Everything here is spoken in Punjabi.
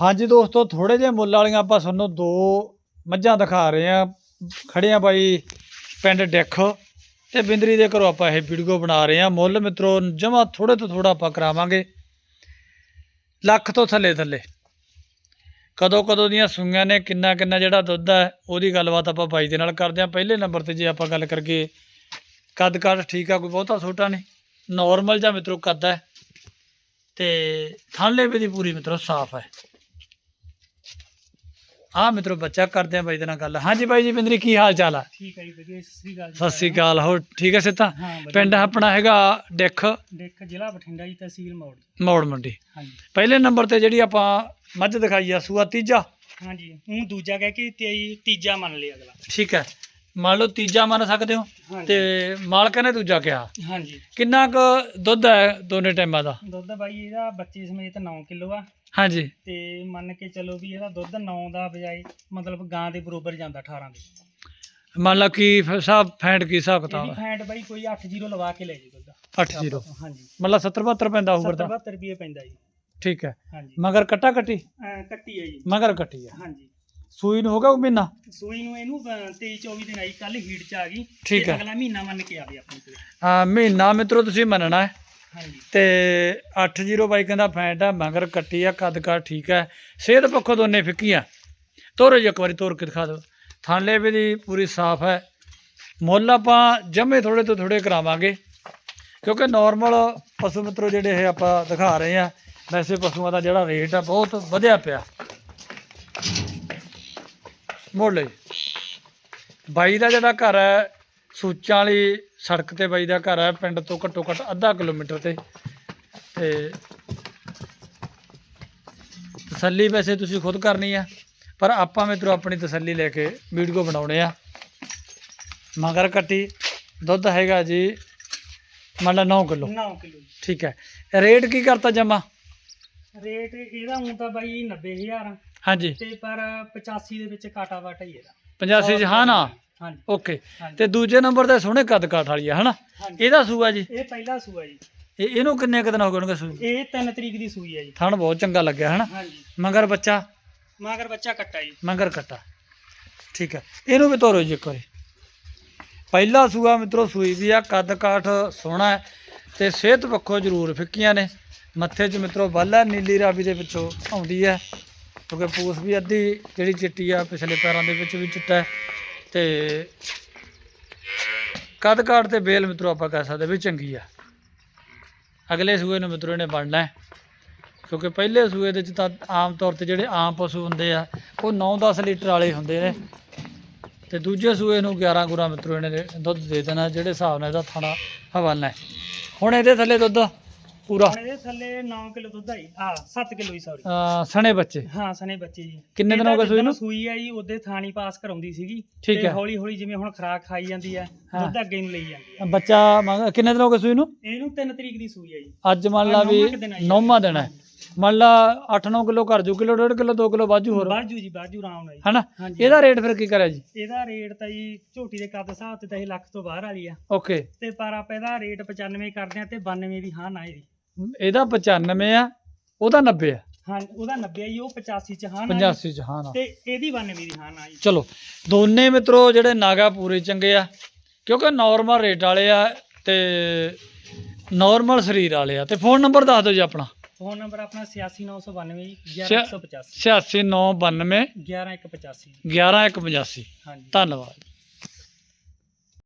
ਹਾਂਜੀ ਦੋਸਤੋ ਥੋੜੇ ਜਿਹੇ ਮੁੱਲ ਵਾਲੀਆਂ ਆਪਾਂ ਤੁਹਾਨੂੰ ਦੋ ਮੱਝਾਂ ਦਿਖਾ ਰਹੇ ਆ ਖੜੇ ਆ ਬਾਈ ਪਿੰਡ ਡਿੱਖ ਤੇ ਬਿੰਦਰੀ ਦੇ ਘਰੋਂ ਆਪਾਂ ਇਹ ਵੀਡੀਓ ਬਣਾ ਰਹੇ ਆ ਮੁੱਲ ਮਿੱਤਰੋ, ਜਮਾ ਥੋੜੇ ਤੋਂ ਥੋੜਾ ਆਪਾਂ ਕਰਾਵਾਂਗੇ। ਲੱਖ ਤੋਂ ਥੱਲੇ ਥੱਲੇ। ਕਦੋਂ ਕਦੋਂ ਦੀਆਂ ਸੂਈਆਂ ਨੇ, ਕਿੰਨਾ ਕਿੰਨਾ ਜਿਹੜਾ ਦੁੱਧ ਹੈ, ਉਹਦੀ ਗੱਲਬਾਤ ਆਪਾਂ ਬਾਈ ਦੇ ਨਾਲ ਕਰਦੇ ਆ ਪਹਿਲੇ ਨੰਬਰ ਤੇ ਜੇ ਆਪਾਂ ਗੱਲ ਕਰੀਏ ਕੱਦ ਕੱਦ ਠੀਕ ਆ, ਕੋਈ ਬਹੁਤਾ ਛੋਟਾ ਨਹੀਂ। ਨਾਰਮਲ ਜਾਂ ਮਿੱਤਰੋ ਕੱਦ ਹੈ ਤੇ ਥਾਲੇ ਵੀ ਦੀ ਪੂਰੀ ਮਿੱਤਰੋ ਸਾਫ਼ ਹੈ। ਆ ਮਿੱਤਰੋ ਬੱਚਾ ਕਰਦੇ ਆ ਬਾਈ ਦੇ ਨਾਲ ਗੱਲ। ਹਾਂਜੀ ਬਾਈ ਜੀ ਬਿੰਦਰੀ ਕੀ ਹਾਲ ਚਾਲ ਆ? ਠੀਕ ਹੈ ਜੀ ਵਧੀਆ ਸਤਿ ਸ੍ਰੀ ਅਕਾਲ ਜੀ ਸਤਿ ਸ੍ਰੀ ਅਕਾਲ ਹੋਰ ਠੀਕ ਹੈ ਸਿੱਤਾ। ਪਿੰਡ ਆਪਣਾ ਹੈਗਾ ਡਿੱਖ? ਦੇਖ ਜ਼ਿਲ੍ਹਾ ਬਠਿੰਡਾ ਜੀ ਤਹਿਸੀਲ ਮੌੜ। ਮੌੜ ਮੰਡੀ। ਹਾਂਜੀ। ਪਹਿਲੇ ਨੰਬਰ ਤੇ ਜਿਹੜੀ ਆਪਾਂ ਮੱਝ ਦਿਖਾਈ ਆ ਸੂਆ ਤੀਜਾ? ਹਾਂਜੀ ਉਹ ਦੂਜਾ ਕਹਿ ਕੇ ਤੀਜਾ ਮੰਨ ਲਿਆ ਅਗਲਾ। ਠੀਕ ਹੈ। ਮੰਨ ਲਓ ਤੀਜਾ ਮੰਨ ਸਕਦੇ ਹੋ? ਹਾਂਜੀ। ਤੇ ਮਾਲਕ ਨੇ ਦੂਜਾ ਕਿਹਾ। ਹਾਂਜੀ। ਕਿੰਨਾ ਕੁ ਦੁੱਧ ਹੈ ਦੋਨੇ ਟਾਈਮਾਂ ਦਾ? ਦੁੱਧ ਬਾਈ ਇਹਦਾ ਬੱਚੇ ਸਮੇਤ 9 ਕਿਲੋ ਆ। ਹਾਂਜੀ। ਤੇ ਮੰਨ ਕੇ ਚੱਲੋ ਵੀ ਇਹਦਾ ਦੁੱਧ 9 ਦਾ ਬਜਾਏ ਮਤਲਬ ਗਾਂ ਦੇ ਬਰੋਬਰ ਜਾਂਦਾ 18 ਦੇ। ਮੰਨ ਲਓ ਕੀ ਫਿਰ ਹਿਸਾਬ ਫੈਂਟ ਕੀ ਹਿਸਾਬ ਕਿਤਾਬ ਇਹਦੀ ਹੈ? ਫੈਂਟ ਬਾਈ ਕੋਈ 8 ਜ਼ੀਰੋ ਲਵਾ ਕੇ ਲੈ ਜੀ ਦੁੱਧ। 80 ਹਾਂਜੀ। ਮਤਲਬ 70 72 ਪੈਂਦਾ ਹੋਊਗਾ 70 ਤਾਂ 72 ਰੁਪਏ ਪੈਂਦਾ ਜੀ। ਠੀਕ ਹੈ। ਹਾਂਜੀ। ਮਗਰ ਕੱਟਾ ਕੱਟੀ ਅਹ ਕੱਟੀ ਹੈ ਜੀ। ਮਗਰ ਕੱਟੀ ਹੈ। ਹਾਂਜੀ। ਸੂਈ ਨੂੰ ਹੋਗਾ ਮਹੀਨਾ? ਸੂਈ ਨੂੰ ਇਹਨੂੰ 23 24 ਦਿਨ ਆਈ ਕੱਲ ਹੀਟ ਚ ਆ ਗਈ। ਠੀਕ ਤੇ ਹੈ। ਅਗਲਾ ਮਹੀਨਾ ਮੰਨ ਕੇ ਆਵੇ ਆਪਣੇ ਕੋਲ। ਆ ਮਹੀਨਾ ਮਿੱਤਰੋ ਤੁਸੀਂ ਮੰਨਣਾ ਹੈ। ਹਾਂਜੀ। ਤੇ 80 ਬਾਈ ਕਹਿੰਦਾ ਫੈਂਟ ਆ ਮਗਰ ਕੱਟੀ ਆ ਕੱਦ ਕਾ ਠੀਕ ਹੈ। ਸਿਹਤ ਪੱਖੋਂ ਦੋਨੇ ਫਿੱਕੀਆਂ। ਤੋਰੋ ਜੀ ਇੱਕ ਵਾਰੀ ਤੋਰ ਕੇ ਦਿਖਾ ਦਿਓ। ਥਾਲੇ ਵੀ ਦੀ ਪੂਰੀ ਸਾਫ਼ ਹੈ। ਮੁੱਲ ਆਪਾਂ ਜੰਮੇ ਥੋੜੇ ਤੋਂ ਥੋੜੇ ਕਰਾਵਾਂਗੇ। ਕਿਉਂਕਿ ਨਾਰਮਲ ਪਸ਼ੂ ਮਿੱਤਰੋ ਜਿਹੜੇ ਇਹ ਆਪਾਂ ਦਿਖਾ ਰਹੇ ਆ ਵੈਸੇ ਪਸ਼ੂਆਂ ਦਾ ਜਿਹੜਾ ਰੇਟ ਆ ਬਹੁਤ ਵਧਿਆ ਪਿਆ। ਮੋੜ ਲਈ। ਬਾਈ ਦਾ ਜਿਹੜਾ ਘਰ ਹੈ ਸੂਚਾਂ ਵਾਲੀ ਸੜਕ ਤੇ ਬਾਈ ਦਾ ਘਰ ਹੈ ਪਿੰਡ ਤੋਂ ਘੱਟੋ ਘੱਟ ਅੱਧਾ ਕਿਲੋਮੀਟਰ ਤੇ। ਤੇ ਤਸੱਲੀ ਵੈਸੇ ਤੁਸੀਂ ਖੁਦ ਕਰਨੀ ਆ ਪਰ ਆਪਾਂ ਮਿੱਤਰੋ ਆਪਣੀ ਤਸੱਲੀ ਲੈ ਕੇ ਵੀਡੀਓ ਬਣਾਉਣੇ ਆ। ਮਗਰ ਕੱਟੀ ਦੁੱਧ ਹੈਗਾ ਜੀ ਮੰਨ ਲਾ 9 ਕਿਲੋ। 9 ਕਿਲੋ ਠੀਕ ਹੈ। ਰੇਟ ਕੀ ਕਰਤਾ ਜਮਾ? ਰੇਟ ਇਹਦਾ ਹੁਣ ਤਾਂ ਬਾਈ 90000 ਹਾਂਜੀ। ਤੇ ਪਰ 85 ਦੇ ਵਿੱਚ ਕਾਟਾ ਵਾਟਾ ਹੀ ਇਹਦਾ। 85 ਚ ਹਾਂ ਨਾ? ਹਾਂਜੀ। ਓਕੇ। ਹਾਂਜੀ। ਤੇ ਦੂਜੇ ਨੰਬਰ ਤੇ ਸੋਹਣੇ ਕੱਦ ਕਾਠ ਵਾਲੀ ਆ ਹਨਾ? ਹਾਂਜੀ। ਇਹਦਾ ਸੂਆ ਜੀ? ਇਹ ਪਹਿਲਾ ਸੂਆ ਜੀ। ਇਹ ਇਹਨੂੰ ਕਿੰਨੇ ਕੁ ਦਿਨ ਹੋ ਗਏ ਉਹਨੂੰ ਸੂਈ? ਇਹ 3 ਤਰੀਕ ਦੀ ਸੂਈ ਹੈ ਜੀ। ਥਣ ਬਹੁਤ ਚੰਗਾ ਲੱਗਿਆ ਹਨਾ? ਹਾਂਜੀ। ਮਗਰ ਬੱਚਾ? ਮਗਰ ਬੱਚਾ ਕੱਟਾ ਜੀ। ਮਗਰ ਕੱਟਾ। ਠੀਕ ਹੈ ਇਹਨੂੰ ਵੀ ਤੋਰੋ ਜੀ ਇੱਕ ਵਾਰੀ। ਪਹਿਲਾ ਸੂਆ ਮਿੱਤਰੋ ਸੂਈ ਵੀ ਆ ਕੱਦ ਕਾਠ ਸੋਹਣਾ ਹੈ। ਤੇ ਸਿਹਤ ਪੱਖੋਂ ਜ਼ਰੂਰ ਫਿੱਕੀਆਂ ਨੇ। ਮੱਥੇ 'ਚ ਮਿੱਤਰੋ ਬੱਲਾ ਨੀਲੀ ਰਾਵੀ ਦੇ ਵਿੱਚੋਂ ਆਉਂਦੀ ਹੈ। ਕਿਉਂਕਿ ਪੂਸ ਵੀ ਅੱਧੀ ਜਿਹੜੀ ਚਿੱਟੀ ਆ, ਪਿਛਲੇ ਪੈਰਾਂ ਦੇ ਵਿੱਚ ਵੀ ਚਿੱਟਾ ਹੈ। ਤੇ ਕੱਦ ਕਾਠ ਤੇ ਬੇਲ ਮਿੱਤਰੋ ਆਪਾਂ ਕਹਿ ਸਕਦੇ ਵੀ ਚੰਗੀ ਆ। ਅਗਲੇ ਸੂਏ ਨੂੰ ਮਿੱਤਰੋ ਇਹਨੇ ਬਣਨਾ ਕਿਉਂਕਿ ਪਹਿਲੇ ਸੂਏ ਦੇ ਵਿੱਚ ਤਾਂ ਆਮ ਤੌਰ ਤੇ ਜਿਹੜੇ ਆਮ ਪਸ਼ੂ ਹੁੰਦੇ ਆ, ਉਹ 9-10 ਲੀਟਰ ਵਾਲੇ ਹੁੰਦੇ ਨੇ। ਤੇ ਦੂਜੇ ਸੂਏ ਨੂੰ 11 ਗੁਰਾ ਮਿੱਤਰੋ ਇਹਨੇ ਦੁੱਧ ਦੇ ਦੇਣਾ, ਜਿਹੜੇ ਹਿਸਾਬ ਨਾਲ ਇਹਦਾ ਥਾਣਾ ਹਵਾਲਾ ਹੈ। ਹੁਣ ਇਹਦੇ ਥੱਲੇ ਦੁੱਧ ਪੂਰਾ। ਹੁਣ ਇਹਦੇ ਥੱਲੇ 9 ਕਿਲੋ ਦੁੱਧ ਆਈ। ਆ 7 ਕਿਲੋ ਹੀ ਸੌਰੀ ਅਹ ਸਣੇ ਬੱਚੇ। ਹਾਂ ਸਨੇ ਬੱਚੇ ਜੀ। ਕਿੰਨੇ ਦਿਨ ਹੋ ਗਏ ਸੂਈ ਨੂੰ? ਸੂਈ ਆਈ ਉਹਦੇ ਥਾਣੀ ਪਾਸ ਕਰਾਉਂਦੀ ਸੀਗੀ। ਠੀਕ ਹੈ। ਹੌਲੀ ਹੌਲੀ ਜਿਵੇਂ ਹੁਣ ਖਰਾਕ ਖਾਈ ਜਾਂਦੀ ਹੈ ਹਾਂ। ਦੁੱਧ ਅੱਗੇ ਨੂੰ ਲਈ ਜਾਂਦੀ ਹੈ। ਬੱਚਾ ਮੰਗ- ਕਿੰਨੇ ਦਿਨ ਹੋ ਗਏ ਸੂਈ ਨੂੰ? ਇਹਨੂੰ 3 ਤਰੀਕ ਦੀ ਸੂਈ ਹੈ ਜੀ ਅੱਜ ਮੰਨ ਲਾ ਵੀ ਆ। ਨੌਵਾਂ ਦਿਨ ਹੈ। ਮੰਨ ਲਾ 8-9 ਕਿਲੋ ਘਰ ਜੂ ਕਿਲੋ ਡੇਢ ਕਿਲੋ 2 ਕਿਲੋ ਬਾਜੂ ਹੋਰ। ਬਾਜੂ ਜੀ ਬਾਜੂ ਆਰਾਮ ਨਾਲ ਜੀ। ਹਨਾ? ਹਾਂਜੀ ਇਹਦਾ ਰੇਟ ਫਿਰ ਕੀ ਕਰਿਆ ਜੀ? ਇਹਦਾ ਰੇਟ ਤਾਂ ਜੀ ਝੋਟੀ ਦੇ ਕੱਦ ਹਿਸਾਬ ਤੇ ਤਾਂ ਇਹ ਲੱਖ ਤੋਂ ਬਾਹਰ ਵਾਲੀ ਆ। ਓਕੇ। ਤੇ ਪਰ ਆਪਾਂ ਇਹਦਾ ਰੇਟ 95 ਕਰਦੇ ਆ ਤੇ 92 ਦੀ ਹਾਂ ਨਾ ਇਹਦੀ ਇਹਦਾ 95 ਆ ਉਹਦਾ 90 ਆ। ਹਾਂ ਉਹਦਾ 90 ਆ ਜੀ ਉਹ 85 ਚ ਹਾਂ ਨਾ ਜੀ। 85 ਚ ਹਾਂ ਨਾ। ਤੇ ਇਹਦੀ 92 ਦੀ ਹਾਂ ਨਾ ਜੀ। ਚਲੋ ਦੋਨੇ ਮਿੱਤਰੋ ਜਿਹੜੇ ਨਾਗਾ ਪੂਰੇ ਚੰਗੇ ਆ ਕਿਉਂਕਿ ਨਾਰਮਲ ਰੇਟ ਵਾਲੇ ਆ ਤੇ ਨਾਰਮਲ ਸਰੀਰ ਵਾਲੇ ਆ। ਤੇ ਫੋਨ ਨੰਬਰ ਦੱਸ ਦਿਓ ਜੀ ਆਪਣਾ। ਫੋਨ ਨੰਬਰ ਆਪਣਾ 86992 ਜੀ ਛਿਆ- 11985 86992 11185 11185 ਹਾਂਜੀ। ਧੰਨਵਾਦ।